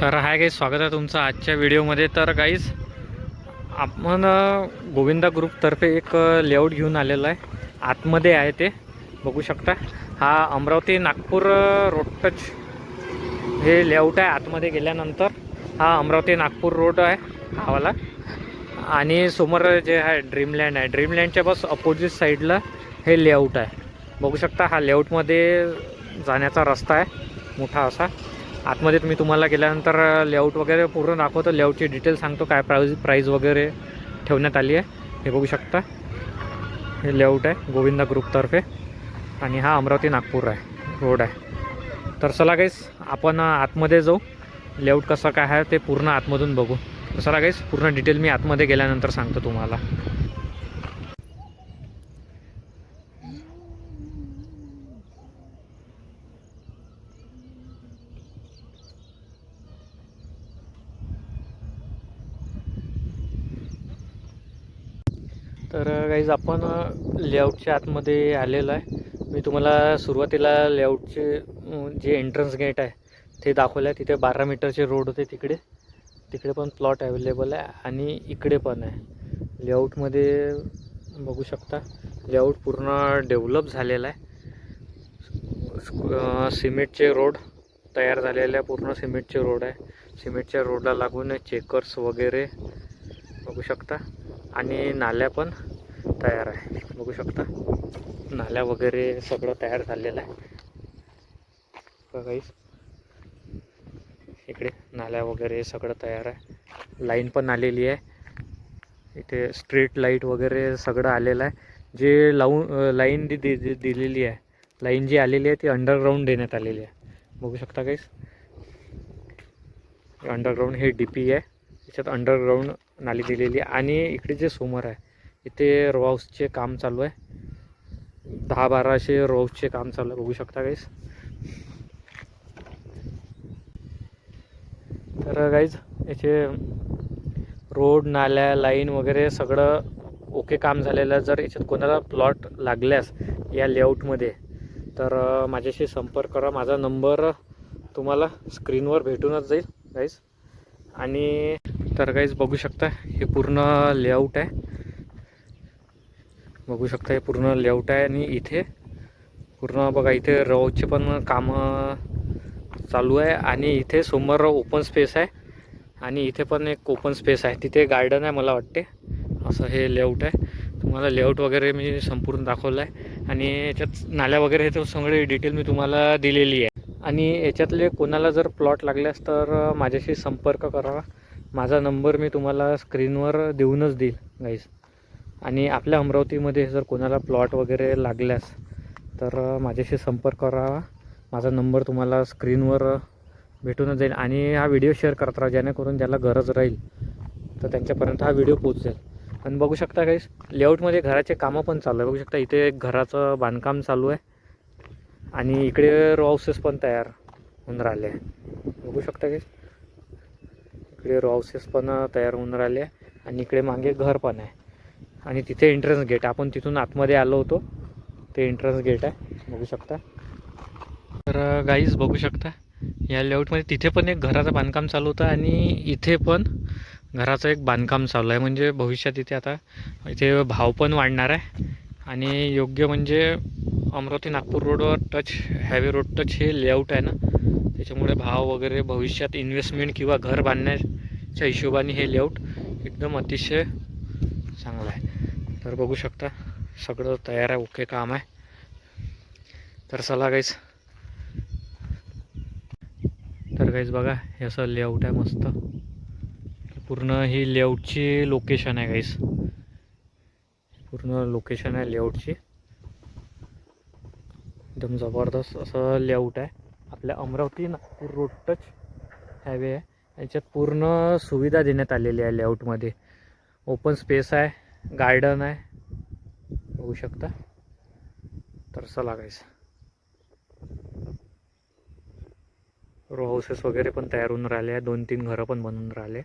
तर hi guys स्वागत आहे तुमचं आजच्या व्हिडिओमध्ये. तर गाईज आपण गोविंदा ग्रुपतर्फे एक लेआउट घेऊन आलेलं आहे. आतमध्ये आहे ते. बघू शकता. हा अमरावती नागपूर रोड टच हे लेआउट आहे आतमध्ये गेल्यानंतर. हा अमरावती नागपूर रोड आहे हावाला आणि समोर जे आहे ड्रीमलँड आहे. ड्रीमलँडच्या बस अपोजिट साईडला हे लेआउट आहे. बघू शकता हा लेआउटमध्ये जाण्याचा रस्ता आहे. मोठा असा. आतमध्ये तुम्ही तुम्हाला गेल्यानंतर लेआउट वगैरे पूर्ण दाखवतो. लेआउटची डिटेल सांगतो काय प्राईज प्राईज वगैरे ठेवण्यात आली आहे. हे बघू शकता. हे लेआउट आहे गोविंदा ग्रुपतर्फे आणि हा अमरावती नागपूर आहे रोड आहे. तर चला गाईस आपण आतमध्ये जाऊ. लेआउट कसं काय आहे ते पूर्ण आतमधून बघू. चला गाईस पूर्ण डिटेल मी आतमध्ये गेल्यानंतर सांगतो तुम्हाला. तर गाईज आपण लेआउटच्या आतमध्ये आलेलो आहे. मी तुम्हाला सुरुवातीला लेआउटचे जे एंट्रन्स गेट आहे ते दाखवलं आहे. तिथे बारा मीटरचे रोड होते तिकडे. तिकडे पण प्लॉट अवेलेबल आहे आणि इकडे पण आहे. लेआउटमध्ये बघू शकता. लेआउट पूर्ण डेव्हलप झालेला आहे. सिमेंटचे रोड तयार झालेले आहे. पूर्ण सिमेंटचे रोड आहे. सिमेंटच्या रोडला लागून चेकर्स वगैरे. बघू शकता. आणि नाल्या पण तयार आहे. बघू शकता. नाल्या वगैरे सगळं तयार झालेलं आहे. बघाईस इकडे नाल्या वगैरे सगळं तयार आहे. लाईन पण आलेली आहे. इथे स्ट्रीट लाइट वगैरे सगळं आलेलं आहे. जे लावून लाईन दि दि- दिलेली आहे. लाईन जी आलेली आहे ती अंडरग्राऊंड देण्यात आलेली आहे. बघू शकता काहीच अंडरग्राऊंड हे डी पी आहे. त्याच्यात अंडरग्राऊंड नाली दिलेली आणि इकडे जे समोर आहे इथे रोहाऊसचे काम चालू आहे. दहा बाराशे रोहाऊसचे काम चालू आहे. बघू शकता काहीच तर गाईज याचे रोड नाल्या लाईन वगैरे सगळं ओके काम झालेलं जर याच्यात कोणाला प्लॉट लागल्यास या लेआउटमध्ये तर माझ्याशी संपर्क करा. माझा नंबर तुम्हाला स्क्रीनवर भेटूनच जाईल गाईज आणि तर काहीच बघू शकता हे पूर्ण लेआउट आहे. बघू शकता हे पूर्ण लेआउट आहे आणि इथे पूर्ण बघा इथे रोडचे पण कामं चालू आहे आणि इथे समोर ओपन स्पेस आहे आणि इथे पण एक ओपन स्पेस आहे. तिथे गार्डन आहे मला वाटते. असं हे लेआउट आहे. तुम्हाला लेआउट वगैरे मी संपूर्ण दाखवलं आहे आणि याच्यात नाल्या वगैरे हे तर सगळे डिटेल मी तुम्हाला दिलेली आहे. आणि याच्यातले कोणाला जर प्लॉट लागल्यास तर माझ्याशी संपर्क करा. माझा नंबर मी तुम्हाला स्क्रीनवर देऊनच देईल गाईज आणि आपल्या अमरावतीमध्ये जर कोणाला प्लॉट वगैरे लागल्यास तर माझ्याशी संपर्क करावा माझा नंबर तुम्हाला स्क्रीनवर भेटूनच जाईल. आणि हा व्हिडिओ शेअर करत राहा जेणेकरून ज्याला गरज राहील तर त्यांच्यापर्यंत हा व्हिडिओ पोचेल आणि बघू शकता काहीच लेआउटमध्ये घराचे कामं पण चालू आहे. बघू शकता इथे एक घराचं बांधकाम चालू आहे. आणि इकडे रॉसेस पण तयार होऊन राहिले. आहे बघू शकता की? इकडे रॉसेस पण तयार होऊन राहिले आहे आणि इकडे मागे घर पण आहे. आणि तिथे एंट्रन्स गेट आपण तिथून आतमध्ये आलो होतो. ते एंट्रन्स गेट आहे. बघू शकता. तर गाईज बघू शकता. या लेआउटमध्ये तिथे पण एक घराचं बांधकाम चालू होतं आणि इथे पण घराचं एक बांधकाम चालू आहे. म्हणजे भविष्यात इथे आता इथे भाव पण वाढणार आहे. आणि योग्य म्हणजे अमरावती नागपूर रोडवर टच हायवे रोड टच हे लेआउट आहे ना. त्याच्यामुळे भाव वगैरे भविष्यात इन्व्हेस्टमेंट किंवा घर बांधण्याच्या हिशोबाने हे लेआउट एकदम अतिशय चांगलं आहे. तर बघू शकता सगळं तयार आहे ओके काम आहे. तर चला गाईस तर गाईस बघा हे असं लेआउट आहे मस्त. पूर्ण ही लेआउटची लोकेशन आहे गाईस पूर्ण लोकेशन आहे लेआउटची एकदम जबरदस्त असं लेआउट आहे. आपल्या Amravati Nagpur road touch highway आहे. याच्यात पूर्ण सुविधा देण्यात आलेली आहे लेआउटमध्ये ओपन स्पेस आहे गार्डन आहे. बघू शकता. तर चला गाईस रो हाऊसेस वगैरे पण तयार होऊन राहिले आहे. दोन तीन घरं पण बनून राहिले.